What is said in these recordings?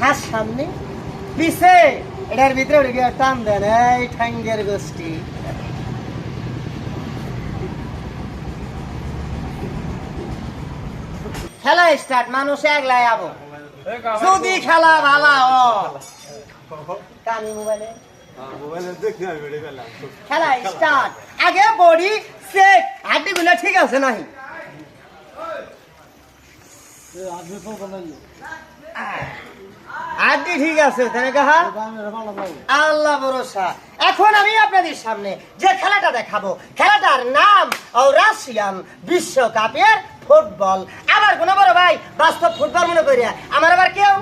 হাত সামনে। পিছে এটার ভিতরে উঠে গিয়ে টান দেন এই ঠ্যাঙ্গের গোষ্ঠী। খেলা স্টার্ট মানুষ একলাই আবো। যদি খেলা ভালা হ কানি মোবাইলে। খেলা স্টার্ট আগে বডি সেট হাড্ডি গুলো ঠিক আছে নাহি? হাড্ডি ঠিক আছে, তাই কাহা? আল্লাহ ভরসা। এখন আমি আপনাদের সামনে যে খেলাটা দেখাবো, খেলাটার নাম ও রাশিয়ান বিশ্বকাপের ফুটবল। আবার কোন বড় ভাই বাস্তব ফুটবল মনে করিয়া আমার আবার কেউ?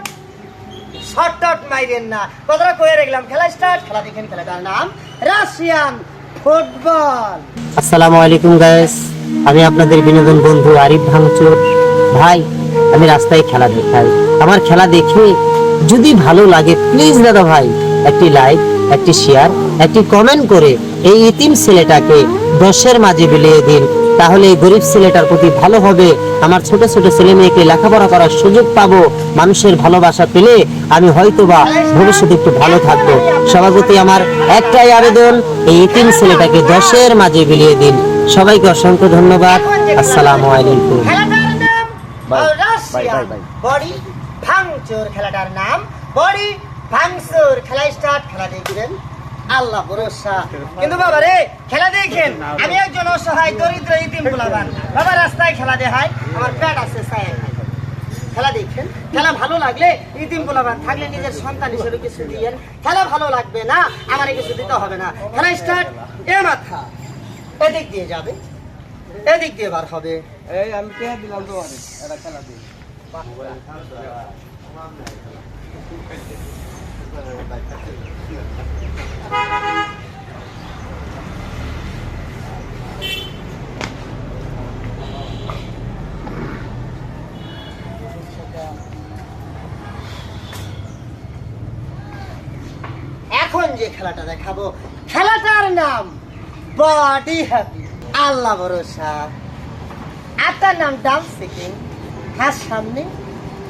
শর্ট টট মাইরেন না। কথাটা কয়ে রাখলাম, খেলা স্টার্ট খেলা দেখেন, খেলাটার নাম রাশিয়ান ফুটবল। আসসালামু আলাইকুম গাইস আমি আপনাদের বিনোদন বন্ধু আরিফ ভাঙচুর। ভাই, আমি রাস্তায় খেলা দেখাই। আমার খেলা দেখে যদি ভালো লাগে প্লিজ দাদা ভাই একটি লাইক একটি শেয়ার একটি কমেন্ট করে এই ইতিম ছেলেটাকে দশের মাঝে বিলিয়ে দিন। তাহলে এই গরিব ছেলেটার প্রতি ভালো হবে। আমার ছোট ছোট ছেলে মেয়েকে লেখাপড়া করার সুযোগ পাবো। মানুষের ভালোবাসা পেলে আমি হয়তোবা ভবিষ্যতে একটু ভালো থাকব। সভাপতি আমার একটাই আবেদন এই ইতিম ছেলেটাকে দশের মাঝে বিলিয়ে দিন। সবাইকে অসংখ্য ধন্যবাদ। আসসালামু আলাইকুম। বাই। ভাঙচুর খেলাটার নাম বডি ভাঙচুর। খেলা স্টার্ট খেলা দেখবেন। আল্লাহ ভরসা। কিন্তু বাবা রে, খেলা দেখেন। আমি একজন অসহায়, দরিদ্র ইতিম গুলাবান। বাবা, রাস্তায় খেলা দেখায়। আমার পেট আছে সায় খেলা দেখেন। খেলা ভালো লাগলে ইতিম গুলাবান থাকলে নিজের সন্তান হিসেবে কিছু দিয়েন। খেলা ভালো লাগবে না, আমার কিছু দিতে হবে না। খেলা স্টার্ট এ মাথা। এদিক দিয়ে যাবে। এদিক দিয়ে বার হবে। এই, আমি দিলাম খেলা দিই এখন যে খেলাটা দেখাবো খেলাটার নাম বডি হ্যাপি আল্লাহ ভরসা। আপনার নাম ডান্স সিকিং হাত সামনে।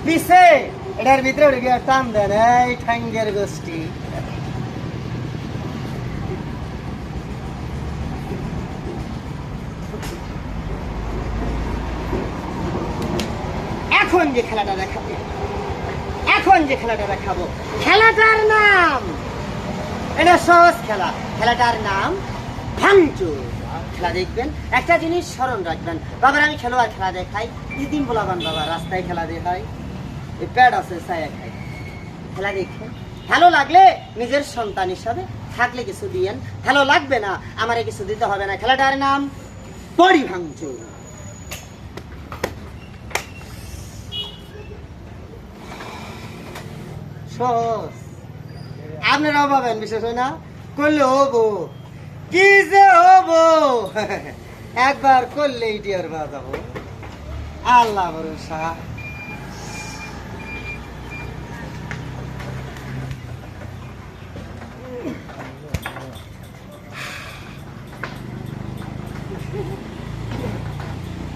পিছে এটার ভিতরে উঠে গিয়ে টান দেন এই ঠ্যাঙ্গের গোষ্ঠী। এখন যে খেলাটা দেখাবো। এখন যে খেলাটা দেখাবো। খেলাটার নাম। এটা সহজ খেলা। খেলাটার নাম ভাঙচুর। খেলা দেখবেন। একটা জিনিস স্মরণ রাখবেন। বাবার আমি খেলোয়াড় খেলা দেখাই। দিদিন বলাবান বাবা, রাস্তায় খেলা দেখাই। এই প্যাড আছে, ছায়া খাই। খেলা দেখবেন ভালো লাগলে নিজের সন্তান হিসাবে থাকলে কিছু দিয়েন। ভালো লাগবে না, আমারে কিছু দিতে হবে না। খেলাটার নাম পরি ভাঙচুর। আপনারাও পাবেন বিশেষ হয় না? করলে হব। কি যে হব? একবার করলেই টিয়ার বাজাবো আল্লাহ ভরসা।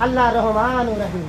আল্লাহ রহমান রহিম।